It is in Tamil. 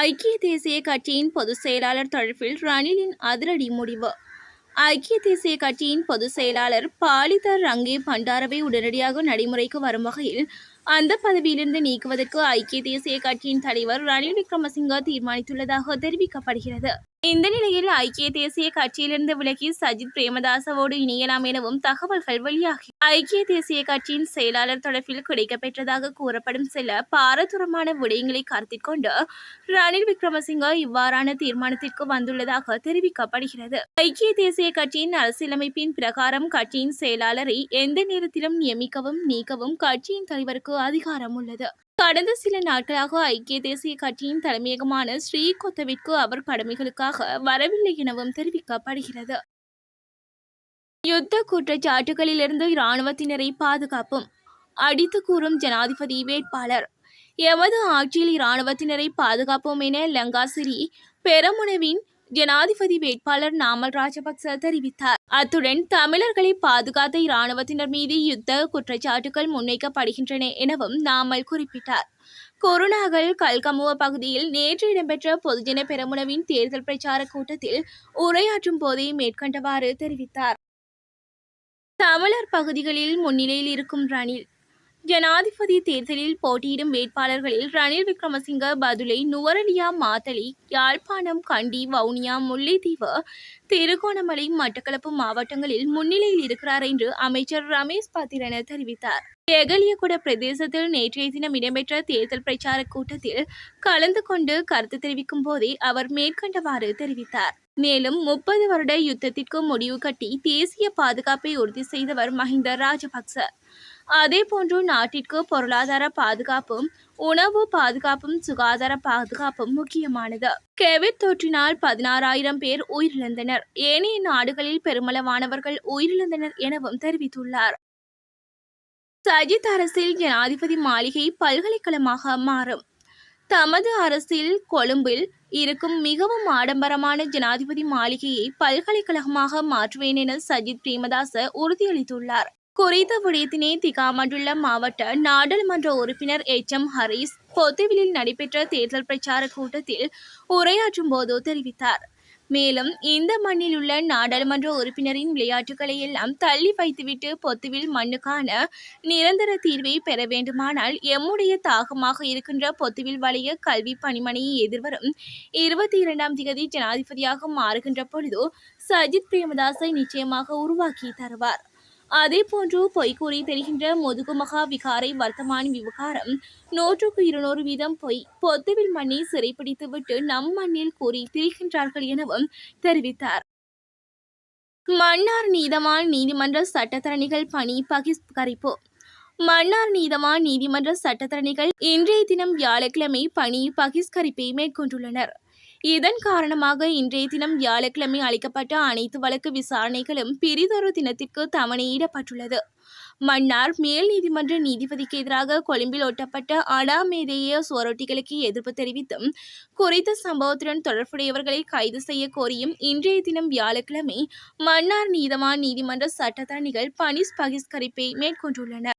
ஐக்கிய தேசிய கட்சியின் பொதுச் செயலாளர் தொடர்பில் ரணிலின் அதிரடி முடிவு. ஐக்கிய தேசிய கட்சியின் பொதுச் செயலாளர் பாலிதர் ரங்கே பண்டாரவை உடனடியாக நடைமுறைக்கு வரும் வகையில் அந்த பதவியிலிருந்து நீக்குவதற்கு ஐக்கிய தேசிய கட்சியின் தலைவர் ரணில் விக்ரமசிங்க தீர்மானித்துள்ளதாக தெரிவிக்கப்படுகிறது. இந்த நிலையில் ஐக்கிய தேசிய கட்சியிலிருந்து விலகி சஜித் பிரேமதாசவோடு இணையலாம் எனவும் தகவல்கள் வெளியாகி ஐக்கிய தேசிய கட்சியின் செயலாளர் தொடர்பில் கிடைக்கப்பெற்றதாக கூறப்படும் சில பாரதூரமான விடயங்களை கருத்தில் கொண்டு ரணில் விக்ரமசிங்க இவ்வாறான தீர்மானத்திற்கு வந்துள்ளதாக தெரிவிக்கப்படுகிறது. ஐக்கிய தேசிய கட்சியின் அரசியலமைப்பின் பிரகாரம் கட்சியின் செயலாளரை எந்த நேரத்திலும் நியமிக்கவும் நீக்கவும் கட்சியின் தலைவருக்கு அதிகாரம் உள்ளது. கடந்த சில நாட்களாக ஐக்கிய தேசிய கட்சியின் தலைமையகமான ஸ்ரீகொத்தவிற்கு அவர் கடமைகளுக்காக வரவில்லை எனவும் தெரிவிக்கப்படுகிறது. யுத்த குற்றச்சாட்டுகளிலிருந்து இராணுவத்தினரை பாதுகாப்பும் அடித்து கூறும் ஜனாதிபதி வேட்பாளர். எமது ஆட்சியில் இராணுவத்தினரை பாதுகாப்போம் என லங்காசிரி பெரமுனவின் ஜனாதிபதி வேட்பாளர் நாமல் ராஜபக்ச தெரிவித்தார். அத்துடன் தமிழர்களை பாதுகாத்த இராணுவத்தினர் மீது யுத்த குற்றச்சாட்டுகள் முன்வைக்கப்படுகின்றன எனவும் நாமல் குறிப்பிட்டார். கொரோனாகல் கல்கமுவ பகுதியில் நேற்று இடம்பெற்ற பொதுஜன பெரமுனவின் தேர்தல் பிரச்சார கூட்டத்தில் உரையாற்றும் போதே மேற்கண்டவாறு தெரிவித்தார். தமிழர் பகுதிகளில் முன்னிலையில் இருக்கும் ரணில் ஜனாதிபதி தேர்தலில் போட்டியிடும் வேட்பாளர்களில் ரணில் விக்ரமசிங்க பதுளை நுவரலியா மாத்தளி யாழ்ப்பாணம் கண்டி வவுனியா முல்லைத்தீவு திருகோணமலை மட்டக்களப்பு மாவட்டங்களில் முன்னிலையில் இருக்கிறார் என்று அமைச்சர் ரமேஷ் பாத்திரன தெரிவித்தார். எகலியகுட பிரதேசத்தில் நேற்றைய தினம் இடம்பெற்ற தேர்தல் பிரச்சார கூட்டத்தில் கலந்து கொண்டு கருத்து தெரிவிக்கும் போதே அவர் மேற்கண்டவாறு தெரிவித்தார். மேலும் முப்பது வருட யுத்தத்திற்கு முடிவு கட்டி தேசிய பாதுகாப்பை உறுதி செய்தவர் மஹிந்த ராஜபக்ச. அதேபோன்று நாட்டிற்கு பொருளாதார பாதுகாப்பும் உணவு பாதுகாப்பும் சுகாதார பாதுகாப்பும் முக்கியமானது. கோவிட் தொற்றினால் பதினாறாயிரம் பேர் உயிரிழந்தனர். ஏனைய நாடுகளில் பெருமளவானவர்கள் உயிரிழந்தனர் எனவும் தெரிவித்துள்ளார். சஜித் அரசில் ஜனாதிபதி மாளிகை பல்கலைக்கழகமாக மாறும். தமது அரசில் கொழும்பில் இருக்கும் மிகவும் ஆடம்பரமான ஜனாதிபதி மாளிகையை பல்கலைக்கழகமாக மாற்றுவேன் என சஜித் பிரேமதாச உறுதியளித்துள்ளார். குறித்த விடயத்தினை திகாமண்டுள்ள மாவட்ட நாடாளுமன்ற உறுப்பினர் எச் எம் ஹரீஸ் பொத்துவிலில் நடைபெற்ற தேர்தல் பிரச்சார கூட்டத்தில் உரையாற்றும் போது தெரிவித்தார். மேலும் இந்த மண்ணில் உள்ள நாடாளுமன்ற உறுப்பினரின் விளையாட்டுகளை எல்லாம் தள்ளி வைத்துவிட்டு பொத்துவில் மண்ணுக்கான நிரந்தர தீர்வை பெற வேண்டுமானால் எம்முடைய தாகமாக இருக்கின்ற பொத்துவில் வளைய கல்வி பணிமனையை எதிர்வரும் இருபத்தி இரண்டாம் தேதி ஜனாதிபதியாக மாறுகின்ற பொழுது சஜித் பிரேமதாசை நிச்சயமாக உருவாக்கி தருவார். அதே போன்று பொய்கூறி தெரிகின்ற முதுகுமகா விகாரை வர்த்தமானி விவகாரம் நூற்றுக்கு இருநூறு வீதம் பொய் பொத்துவில் மண்ணை சிறைப்பிடித்துவிட்டு நம் மண்ணில் கூறி திரிகின்றார்கள் எனவும் தெரிவித்தார். மன்னார் நீதவான் நீதிமன்ற சட்டத்தரணிகள் பணி பகிஷ்கரிப்பு மன்னார் நீதவான் நீதிமன்ற சட்டத்தரணிகள் இன்றைய தினம் வியாழக்கிழமை பணி பகிஷ்கரிப்பை மேற்கொண்டுள்ளனர். இதன் காரணமாக இன்றைய தினம் வியாழக்கிழமை அளிக்கப்பட்ட அனைத்து வழக்கு விசாரணைகளும் பிரிதொரு தினத்திற்கு தவணையிடப்பட்டுள்ளது. மன்னார் மேல் நீதிமன்ற நீதிபதிக்கு எதிராக கொழும்பில் ஒட்டப்பட்ட அடாமேதேய சுவரொட்டிகளுக்கு எதிர்ப்பு தெரிவித்தும் குறித்த சம்பவத்துடன் தொடர்புடையவர்களை கைது செய்ய கோரியும் இன்றைய தினம் வியாழக்கிழமை மன்னார் நீதவான் நீதிமன்ற சட்டத்தரணிகள் பனிஸ் பகிஷ்கரிப்பை மேற்கொண்டுள்ளனர்.